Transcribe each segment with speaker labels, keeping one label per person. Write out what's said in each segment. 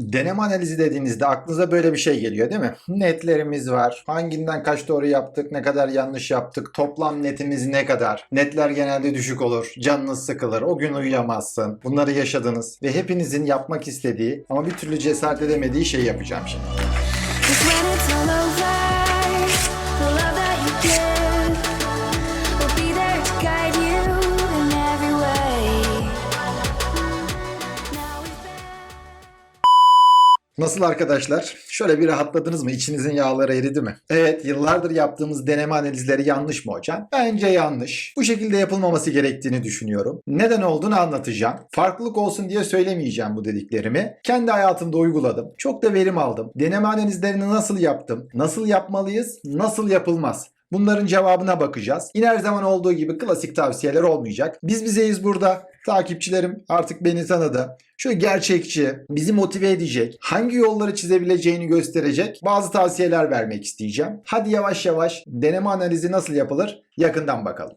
Speaker 1: Deneme analizi dediğinizde aklınıza böyle bir şey geliyor değil mi? Netlerimiz var. Hanginden kaç doğru yaptık, ne kadar yanlış yaptık, toplam netimiz ne kadar? Netler genelde düşük olur, canınız sıkılır, o gün uyuyamazsın. Bunları yaşadınız ve hepinizin yapmak istediği ama bir türlü cesaret edemediği şeyi yapacağım şimdi. Nasıl arkadaşlar? Şöyle bir rahatladınız mı? İçinizin yağları eridi mi? Evet, yıllardır yaptığımız deneme analizleri yanlış mı hocam? Bence yanlış. Bu şekilde yapılmaması gerektiğini düşünüyorum. Neden olduğunu anlatacağım. Farklılık olsun diye söylemeyeceğim bu dediklerimi. Kendi hayatımda uyguladım. Çok da verim aldım. Deneme analizlerini nasıl yaptım? Nasıl yapmalıyız? Nasıl yapılmaz? Bunların cevabına bakacağız. Yine her zaman olduğu gibi klasik tavsiyeler olmayacak. Biz bizeyiz burada. Takipçilerim artık beni tanıdı. Şöyle gerçekçi, bizi motive edecek, hangi yolları çizebileceğini gösterecek bazı tavsiyeler vermek isteyeceğim. Hadi yavaş yavaş deneme analizi nasıl yapılır yakından bakalım.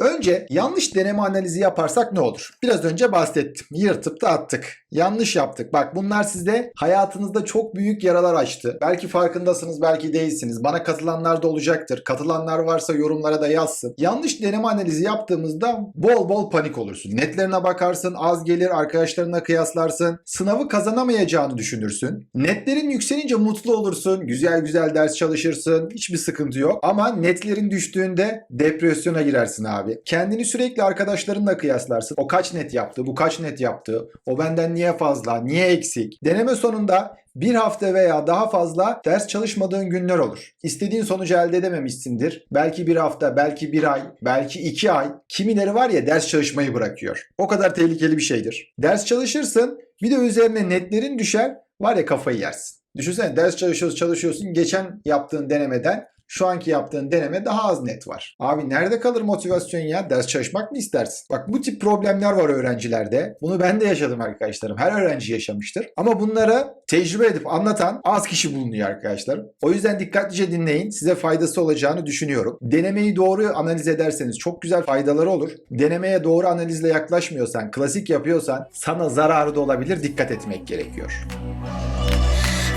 Speaker 1: Önce yanlış deneme analizi yaparsak ne olur? Biraz önce bahsettim. Yırtıp da attık. Yanlış yaptık. Bak bunlar sizde hayatınızda çok büyük yaralar açtı. Belki farkındasınız, belki değilsiniz. Bana katılanlar da olacaktır. Katılanlar varsa yorumlara da yazsın. Yanlış deneme analizi yaptığımızda bol bol panik olursun. Netlerine bakarsın, az gelir, arkadaşlarına kıyaslarsın. Sınavı kazanamayacağını düşünürsün. Netlerin yükselince mutlu olursun. Güzel güzel ders çalışırsın. Hiçbir sıkıntı yok. Ama netlerin düştüğünde depresyona girersin abi. Kendini sürekli arkadaşlarınla kıyaslarsın. O kaç net yaptı, bu kaç net yaptı, o benden niye fazla, niye eksik. Deneme sonunda bir hafta veya daha fazla ders çalışmadığın günler olur. İstediğin sonucu elde edememişsindir. Belki bir hafta, belki bir ay, belki iki ay. Kimileri var ya ders çalışmayı bırakıyor. O kadar tehlikeli bir şeydir. Ders çalışırsın, bir de üzerine netlerin düşer, var ya kafayı yersin. Düşünsene ders çalışıyorsun çalışıyorsun geçen yaptığın denemeden şu anki yaptığın deneme daha az net var. Abi nerede kalır motivasyon ya? Ders çalışmak mı istersin? Bak bu tip problemler var öğrencilerde. Bunu ben de yaşadım arkadaşlarım. Her öğrenci yaşamıştır. Ama bunları tecrübe edip anlatan az kişi bulunuyor arkadaşlarım. O yüzden dikkatlice dinleyin. Size faydası olacağını düşünüyorum. Denemeyi doğru analiz ederseniz çok güzel faydaları olur. Denemeye doğru analizle yaklaşmıyorsan, klasik yapıyorsan sana zararı da olabilir. Dikkat etmek gerekiyor.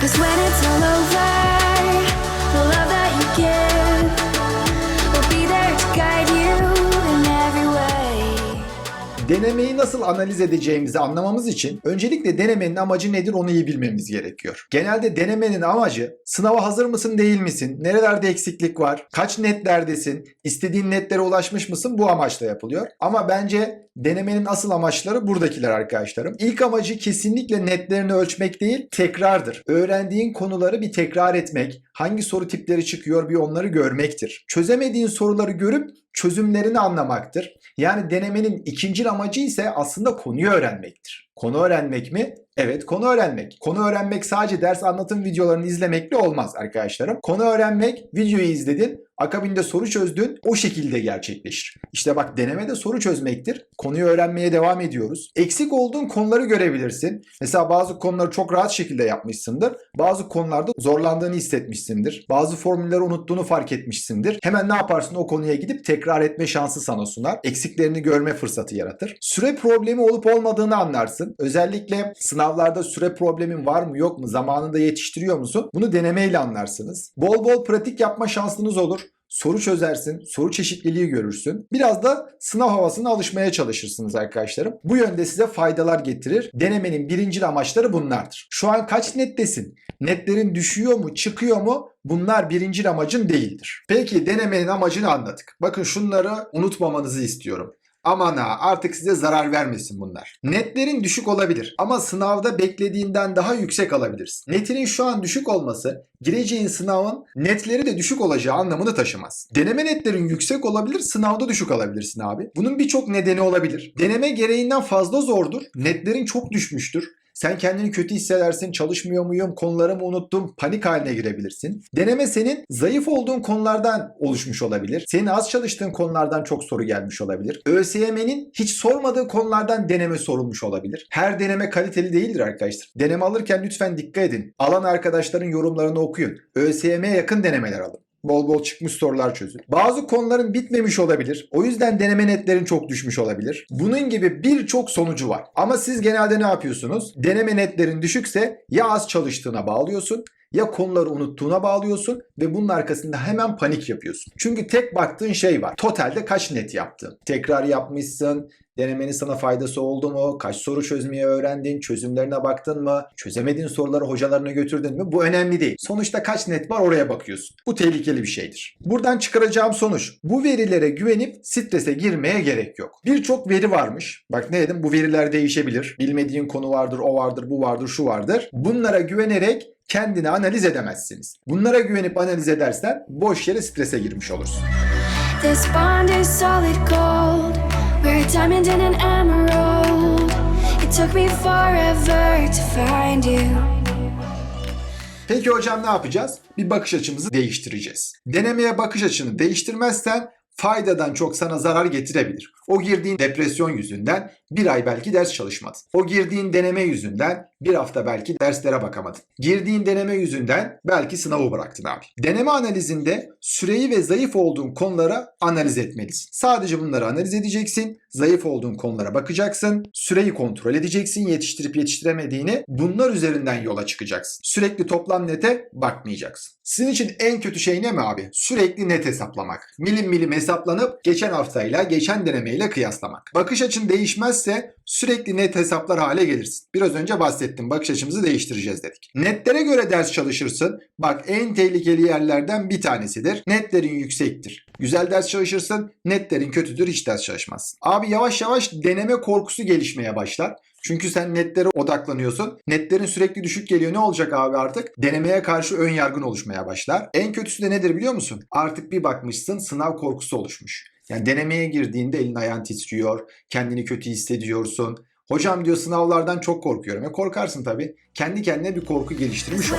Speaker 2: Cause when it's all over, love
Speaker 1: Denemeyi nasıl analiz edeceğimizi anlamamız için öncelikle denemenin amacı nedir onu iyi bilmemiz gerekiyor. Genelde denemenin amacı sınava hazır mısın değil misin? Nerelerde eksiklik var? Kaç netlerdesin? İstediğin netlere ulaşmış mısın? Bu amaçla yapılıyor. Ama bence denemenin asıl amaçları buradakiler arkadaşlarım. İlk amacı kesinlikle netlerini ölçmek değil, tekrardır. Öğrendiğin konuları bir tekrar etmek, hangi soru tipleri çıkıyor bir onları görmektir. Çözemediğin soruları görüp çözümlerini anlamaktır. Yani denemenin ikinci amacı ise aslında konuyu öğrenmektir. Konu öğrenmek mi? Evet konu öğrenmek. Konu öğrenmek sadece ders anlatım videolarını izlemekle olmaz arkadaşlarım. Konu öğrenmek videoyu izledin, akabinde soru çözdün o şekilde gerçekleşir. İşte bak deneme de soru çözmektir. Konuyu öğrenmeye devam ediyoruz. Eksik olduğun konuları görebilirsin. Mesela bazı konuları çok rahat şekilde yapmışsındır. Bazı konularda zorlandığını hissetmişsindir. Bazı formülleri unuttuğunu fark etmişsindir. Hemen ne yaparsın o konuya gidip tekrar etme şansı sana sunar. Eksiklerini görme fırsatı yaratır. Süre problemi olup olmadığını anlarsın. Özellikle sınavlarda süre problemin var mı yok mu zamanında yetiştiriyor musun? Bunu denemeyle anlarsınız. Bol bol pratik yapma şansınız olur soru çözersin, soru çeşitliliği görürsün. Biraz da sınav havasına alışmaya çalışırsınız arkadaşlarım. Bu yönde size faydalar getirir. Denemenin birinci amaçları bunlardır. Şu an kaç nettesin? Netlerin düşüyor mu, çıkıyor mu? Bunlar birinci amacın değildir. Peki denemenin amacını anladık. Bakın şunları unutmamanızı istiyorum. Aman ha artık size zarar vermesin bunlar. Netlerin düşük olabilir ama sınavda beklediğinden daha yüksek alabilirsin. Netinin şu an düşük olması gireceğin sınavın netleri de düşük olacağı anlamını taşımaz. Deneme netlerin yüksek olabilir, sınavda düşük alabilirsin abi. Bunun birçok nedeni olabilir. Deneme gereğinden fazla zordur. Netlerin çok düşmüştür. Sen kendini kötü hissedersin, çalışmıyor muyum, konularımı unuttum, panik haline girebilirsin. Deneme senin zayıf olduğun konulardan oluşmuş olabilir. Senin az çalıştığın konulardan çok soru gelmiş olabilir. ÖSYM'nin hiç sormadığı konulardan deneme sorulmuş olabilir. Her deneme kaliteli değildir arkadaşlar. Deneme alırken lütfen dikkat edin. Alan arkadaşların yorumlarını okuyun. ÖSYM'ye yakın denemeler alın. Bol bol çıkmış sorular çözün. Bazı konuların bitmemiş olabilir. O yüzden deneme netlerin çok düşmüş olabilir. Bunun gibi birçok sonucu var. Ama siz genelde ne yapıyorsunuz? Deneme netlerin düşükse ya az çalıştığına bağlıyorsun ya konuları unuttuğuna bağlıyorsun ve bunun arkasında hemen panik yapıyorsun. Çünkü tek baktığın şey var. Totalde kaç net yaptın? Tekrar yapmışsın, Denemenin sana faydası oldu mu? Kaç soru çözmeyi öğrendin? Çözümlerine baktın mı? Çözemediğin soruları hocalarına götürdün mü? Bu önemli değil. Sonuçta kaç net var oraya bakıyorsun. Bu tehlikeli bir şeydir. Buradan çıkaracağım sonuç. Bu verilere güvenip strese girmeye gerek yok. Birçok veri varmış. Bak ne dedim? Bu veriler değişebilir. Bilmediğin konu vardır, o vardır, bu vardır, şu vardır. Bunlara güvenerek kendini analiz edemezsiniz. Bunlara güvenip analiz edersen boş yere strese girmiş olursun.
Speaker 2: This bond is solid gold. We're a diamond and an emerald. It took me forever to find you.
Speaker 1: Peki hocam ne yapacağız? Bir bakış açımızı değiştireceğiz. Denemeye bakış açını değiştirmezsen faydadan çok sana zarar getirebilir. O girdiğin depresyon yüzünden bir ay belki ders çalışmadın. O girdiğin deneme yüzünden bir hafta belki derslere bakamadın. Girdiğin deneme yüzünden belki sınavı bıraktın abi. Deneme analizinde süreyi ve zayıf olduğun konulara analiz etmelisin. Sadece bunları analiz edeceksin. Zayıf olduğun konulara bakacaksın. Süreyi kontrol edeceksin. Yetiştirip yetiştiremediğini bunlar üzerinden yola çıkacaksın. Sürekli toplam nete bakmayacaksın. Sizin için en kötü şey ne mi abi? Sürekli net hesaplamak. Milim milim hesaplanıp geçen haftayla, geçen denemeyle kıyaslamak. Bakış açın değişmezse sürekli net hesaplar hale gelirsin. Biraz önce bahsettim. Bakış açımızı değiştireceğiz dedik. Netlere göre ders çalışırsın. Bak en tehlikeli yerlerden bir tanesidir. Netlerin yüksektir. Güzel ders çalışırsın. Netlerin kötüdür. Hiç ders çalışmazsın. Abi yavaş yavaş deneme korkusu gelişmeye başlar. Çünkü sen netlere odaklanıyorsun. Netlerin sürekli düşük geliyor. Ne olacak abi artık? Denemeye karşı ön yargın oluşmaya başlar. En kötüsü de nedir biliyor musun? Artık bir bakmışsın sınav korkusu oluşmuş. Yani denemeye girdiğinde elin ayağın titriyor. Kendini kötü hissediyorsun. Hocam diyor sınavlardan çok korkuyorum. E korkarsın tabii. Kendi kendine bir korku geliştirmiş ol.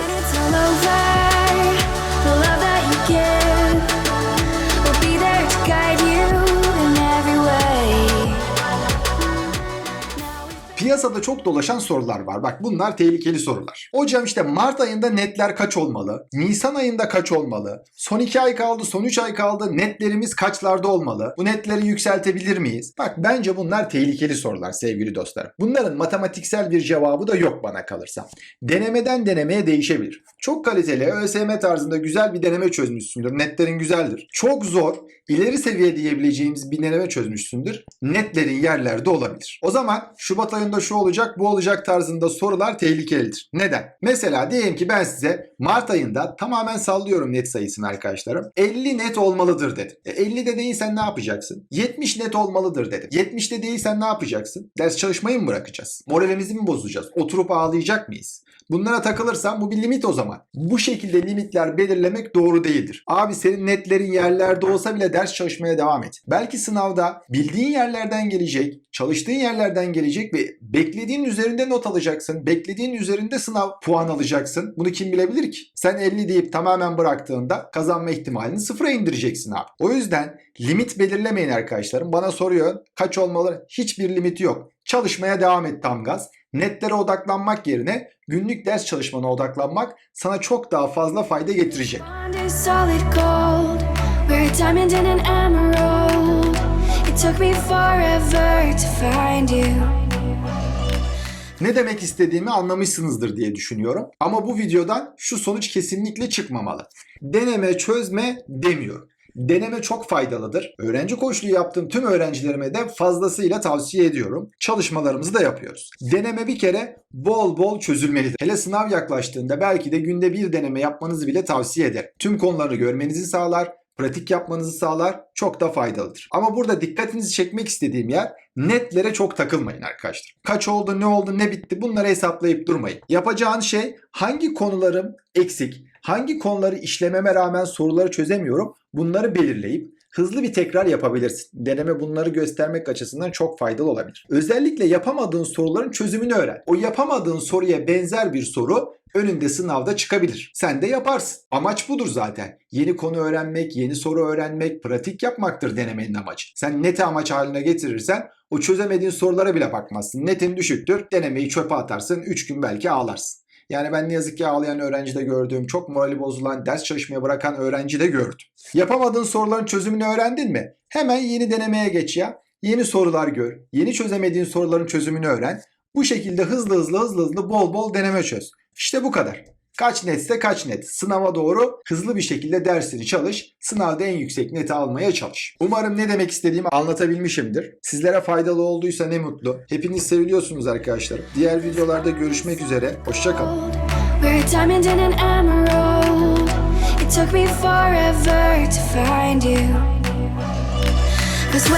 Speaker 1: Piyasada çok dolaşan sorular var. Bak bunlar tehlikeli sorular. Hocam işte Mart ayında netler kaç olmalı? Nisan ayında kaç olmalı? Son 2 ay kaldı, son 3 ay kaldı. Netlerimiz kaçlarda olmalı? Bu netleri yükseltebilir miyiz? Bak bence bunlar tehlikeli sorular sevgili dostlarım. Bunların matematiksel bir cevabı da yok bana kalırsa. Denemeden denemeye değişebilir. Çok kaliteli ÖSYM tarzında güzel bir deneme çözmüşsündür. Netlerin güzeldir. Çok zor, ileri seviye diyebileceğimiz bir deneme çözmüşsündür. Netlerin yerlerde olabilir. O zaman Şubat ayında şu olacak, bu olacak tarzında sorular tehlikelidir. Neden? Mesela diyelim ki ben size Mart ayında tamamen sallıyorum net sayısını arkadaşlarım. 50 net olmalıdır dedim. E 50'de değilsen ne yapacaksın? 70 net olmalıdır dedim. 70'te değilsen ne yapacaksın? Ders çalışmayı mı bırakacağız? Moralimizi mi bozacağız? Oturup ağlayacak mıyız? Bunlara takılırsan bu bir limit o zaman. Bu şekilde limitler belirlemek doğru değildir. Abi senin netlerin yerlerde olsa bile ders çalışmaya devam et. Belki sınavda bildiğin yerlerden gelecek, çalıştığın yerlerden gelecek ve beklediğin üzerinde not alacaksın. Beklediğin üzerinde sınav puan alacaksın. Bunu kim bilebilir ki? Sen 50 deyip tamamen bıraktığında kazanma ihtimalini sıfıra indireceksin abi. O yüzden limit belirlemeyin arkadaşlarım. Bana soruyor kaç olmalı? Hiçbir limiti yok. Çalışmaya devam et tam gaz. Netlere odaklanmak yerine günlük ders çalışmana odaklanmak sana çok daha fazla fayda getirecek.
Speaker 2: took me forever to find you.
Speaker 1: Ne demek istediğimi anlamışsınızdır diye düşünüyorum. Ama bu videodan şu sonuç kesinlikle çıkmamalı. Deneme çözme demiyorum. Deneme çok faydalıdır. Öğrenci koçluğu yaptığım tüm öğrencilerime de fazlasıyla tavsiye ediyorum. Çalışmalarımızı da yapıyoruz. Deneme bir kere bol bol çözülmelidir. Hele sınav yaklaştığında belki de günde bir deneme yapmanızı bile tavsiye ederim. Tüm konuları görmenizi sağlar, pratik yapmanızı sağlar, çok da faydalıdır. Ama burada dikkatinizi çekmek istediğim yer netlere çok takılmayın arkadaşlar. Kaç oldu, ne oldu, ne bitti bunları hesaplayıp durmayın. Yapacağın şey hangi konularım eksik, hangi konuları işlememe rağmen soruları çözemiyorum bunları belirleyip hızlı bir tekrar yapabilirsin. Deneme bunları göstermek açısından çok faydalı olabilir. Özellikle yapamadığın soruların çözümünü öğren. O yapamadığın soruya benzer bir soru önünde sınavda çıkabilir. Sen de yaparsın. Amaç budur zaten. Yeni konu öğrenmek, yeni soru öğrenmek, pratik yapmaktır denemenin amacı. Sen neti amaç haline getirirsen o çözemediğin sorulara bile bakmazsın. Netin düşüktür, denemeyi çöpe atarsın, 3 gün belki ağlarsın. Yani ben ne yazık ki ağlayan öğrenci de gördüm. Çok morali bozulan, ders çalışmaya bırakan öğrenci de gördüm. Yapamadığın soruların çözümünü öğrendin mi? Hemen yeni denemeye geç ya. Yeni sorular gör. Yeni çözemediğin soruların çözümünü öğren. Bu şekilde hızlı hızlı hızlı hızlı bol bol deneme çöz. İşte bu kadar. Kaç netse kaç net. Sınava doğru hızlı bir şekilde dersini çalış. Sınavda en yüksek neti almaya çalış. Umarım ne demek istediğimi anlatabilmişimdir. Sizlere faydalı olduysa ne mutlu. Hepiniz seviliyorsunuz arkadaşlarım. Diğer videolarda görüşmek üzere. Hoşçakalın.
Speaker 2: We're a diamond and an emerald. It took me forever to find you. Cause